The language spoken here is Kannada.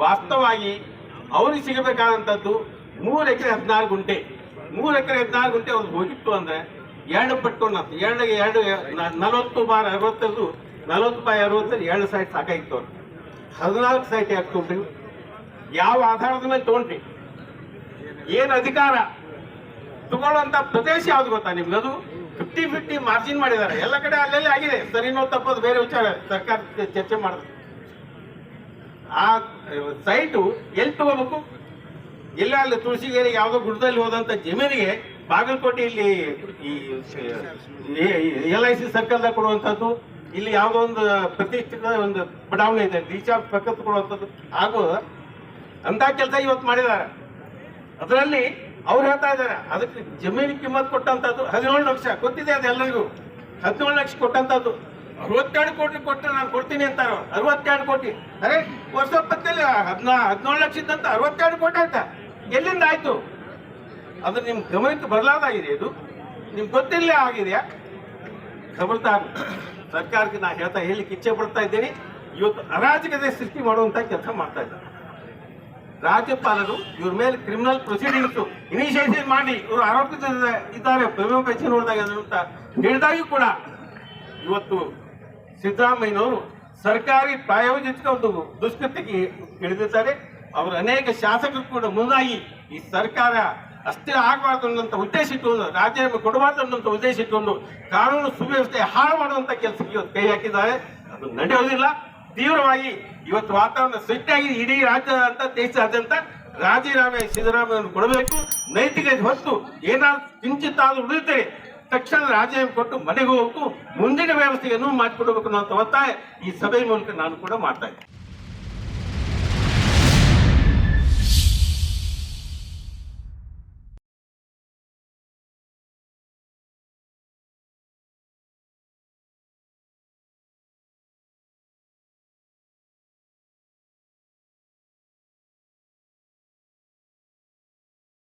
ವಾಸ್ತವವಾಗಿ ಅವ್ರಿಗೆ ಸಿಗಬೇಕಾದಂಥದ್ದು ಮೂರು ಎಕರೆ ಹದಿನಾರು ಗುಂಟೆ. ಮೂರು ಎಕರೆ ಹದಿನಾರು ಗುಂಟೆ ಅವ್ರಿಗೆ ಹೋಗಿತ್ತು ಅಂದ್ರೆ ಎರಡು ಅನ್ನತ್ತು ಎರಡು ಎರಡು, ನಲವತ್ತು ಬಾರ್ ಅರವತ್ತದು ನಲವತ್ತು ಬಾಯಿ ಅರವತ್ತಲ್ಲಿ ಎರಡು ಸೈಟ್ ಸಾಕಾಗಿತ್ತು ಅವ್ರು. ಹದಿನಾಲ್ಕು ಸೈಟ್ ಯಾಕೆ ತೊಗೊಂಡ್ರಿ? ಯಾವ ಆಧಾರದ ಮೇಲೆ ತೊಗೊಂಡ್ರಿ? ಏನು ಅಧಿಕಾರ? ತಗೊಳ್ಳುವಂತ ಪ್ರದೇಶ ಯಾವ್ದು ಗೊತ್ತಾ ನಿಮ್ಗೆ? ಅದು ಫಿಫ್ಟಿ ಫಿಫ್ಟಿ ಮಾರ್ಜಿನ್ ಮಾಡಿದ್ದಾರೆ. ಎಲ್ಲ ಕಡೆ ಅಲ್ಲೆಲ್ಲೇ ಆಗಿದೆ. ಸರಿನೋ ತಪ್ಪೋದು, ಬೇರೆ ವಿಚಾರ. ಸರ್ಕಾರ ಚರ್ಚೆ ಮಾಡಿದ್ರು. ಆ ಸೈಟು ಎಲ್ಲಿ ತಗೋಬೇಕು? ಎಲ್ಲ ಅಲ್ಲಿ ತುಳಸಿಗೇರಿ ಯಾವುದೋ ಗುಡ್ಡದಲ್ಲಿ ಹೋದಂಥ ಜಮೀನಿಗೆ ಬಾಗಲಕೋಟೆ ಇಲ್ಲಿ ಈ ಎಲ್ ಐ ಸಿ ಸರ್ಕಲ್ದಾಗ ಕೊಡುವಂಥದ್ದು, ಇಲ್ಲಿ ಯಾವುದೋ ಒಂದು ಪ್ರತಿಷ್ಠಿತ ಒಂದು ಬಡಾವಣೆ ಇದೆ ಡಿಸ್ಚಾರ್ಜ್ ಪಕ್ಕದ ಕೊಡುವಂಥದ್ದು. ಹಾಗೂ ಅಂದಾ ಕೆಲಸ ಇವತ್ತು ಮಾಡಿದ್ದಾರೆ. ಅದರಲ್ಲಿ ಅವ್ರು ಹೇಳ್ತಾ ಇದ್ದಾರೆ, ಅದಕ್ಕೆ ಜಮೀನಿಗೆ ಕಿಮ್ಮತ್ ಕೊಟ್ಟಂಥದ್ದು ಹದಿನೇಳು ಲಕ್ಷ, ಗೊತ್ತಿದೆ ಅದು ಎಲ್ಲರಿಗೂ. ಹದಿನೇಳು ಲಕ್ಷ ಕೊಟ್ಟಂತದ್ದು ಅರವತ್ತೆರಡು ಕೋಟಿ ಕೊಟ್ಟರೆ ನಾನು ಕೊಡ್ತೀನಿ ಅಂತಾರ ಅರವತ್ತೆರಡು ಕೋಟಿ. ಅರೆ, ವರ್ಷ ಪತ್ತಲ್ಲಿ ಹದಿನಾ, ಹದಿನೇಳು ಲಕ್ಷ ಇದ್ದಂತ ಅರವತ್ತೆರಡು ಕೋಟಿ ಆಯ್ತಾ? ಎಲ್ಲಿಂದ ಆಯ್ತು? ಅದು ನಿಮ್ ಗಮನಕ್ಕೆ ಬರಲಾದಾಗಿದೆ ಇದು. ನಿಮ್ಗೆ ಗೊತ್ತಿಲ್ಲ ಆಗಿದೆಯಾ ಖಬರ್ದಾರ್, ಸರ್ಕಾರಕ್ಕೆ ನಾ ಹೇಳ್ತಾ ಹೇಳಿಕ್ಕೆ ಇಚ್ಛೆ ಪಡ್ತಾ ಇದ್ದೀನಿ. ಇವತ್ತು ಅರಾಜಕತೆ ಸೃಷ್ಟಿ ಮಾಡುವಂತ ಕೆಲಸ ಮಾಡ್ತಾ ಇದ್ದಾರೆ. ರಾಜ್ಯಪಾಲರು ಇವ್ರ ಮೇಲೆ ಕ್ರಿಮಿನಲ್ ಪ್ರೊಸೀಡಿಂಗ್ಸ್ ಇನಿಷಿಯೇಷನ್ ಮಾಡಿ ಇವರು ಆರೋಪಿತ ಇದ್ದಾರೆ. ಪ್ರೇಮ ನೋಡಿದಾಗ ಅಂತ ಹೇಳಿದಾಗೂ ಕೂಡ ಇವತ್ತು ಸಿದ್ದರಾಮಯ್ಯನವರು ಸರ್ಕಾರಿ ಪ್ರಾಯೋಜಿತ ಒಂದು ದುಷ್ಕೃತಿಗೆ ಇಳಿದಿದ್ದಾರೆ. ಅವರು ಅನೇಕ ಶಾಸಕರು ಕೂಡ ಮುಂದಾಗಿ ಈ ಸರ್ಕಾರ ಅಸ್ಥಿರ ಆಗಬಾರ್ದು ಅನ್ನೋಂಥ ಉದ್ದೇಶ ಇಟ್ಟುಕೊಂಡು, ರಾಜೀನಾಮೆ ಕೊಡಬಾರ್ದು ಅನ್ನೋಂಥ ಉದ್ದೇಶ ಇಟ್ಟುಕೊಂಡು ಕಾನೂನು ಸುವ್ಯವಸ್ಥೆ ಹಾಳು ಮಾಡುವಂಥ ಕೆಲಸಕ್ಕೆ ಇವತ್ತು ಕೈ ಹಾಕಿದ್ದಾರೆ. ಅದು ನಡೆಯೋದಿಲ್ಲ. ತೀವ್ರವಾಗಿ ಇವತ್ತು ವಾತಾವರಣ ಸೃಷ್ಟಿಯಾಗಿದೆ. ಇಡೀ ರಾಜ್ಯದಂತ ದೇಶಾದ್ಯಂತ ರಾಜೀನಾಮೆ ಸಿದ್ದರಾಮಯ್ಯ ಕೊಡಬೇಕು. ನೈತಿಕ ಹೊತ್ತು ಏನಾದ್ರು ಕಿಂಚಿತ್ತಾದ್ರೂ ಉಳಿದಿದ್ದರೆ ತಕ್ಷಣ ರಾಜೀನಾಮೆ ಕೊಟ್ಟು ಮನೆಗೆ ಹೋಗಬೇಕು ಮುಂದಿನ ವ್ಯವಸ್ಥೆಯನ್ನು ಮಾಡಿಕೊಡಬೇಕು ಅನ್ನೋ ಒತ್ತಾಯ ಈ ಸಭೆ ಮೂಲಕ ನಾನು ಕೂಡ ಮಾಡ್ತಾ ಇದ್ದೀನಿ.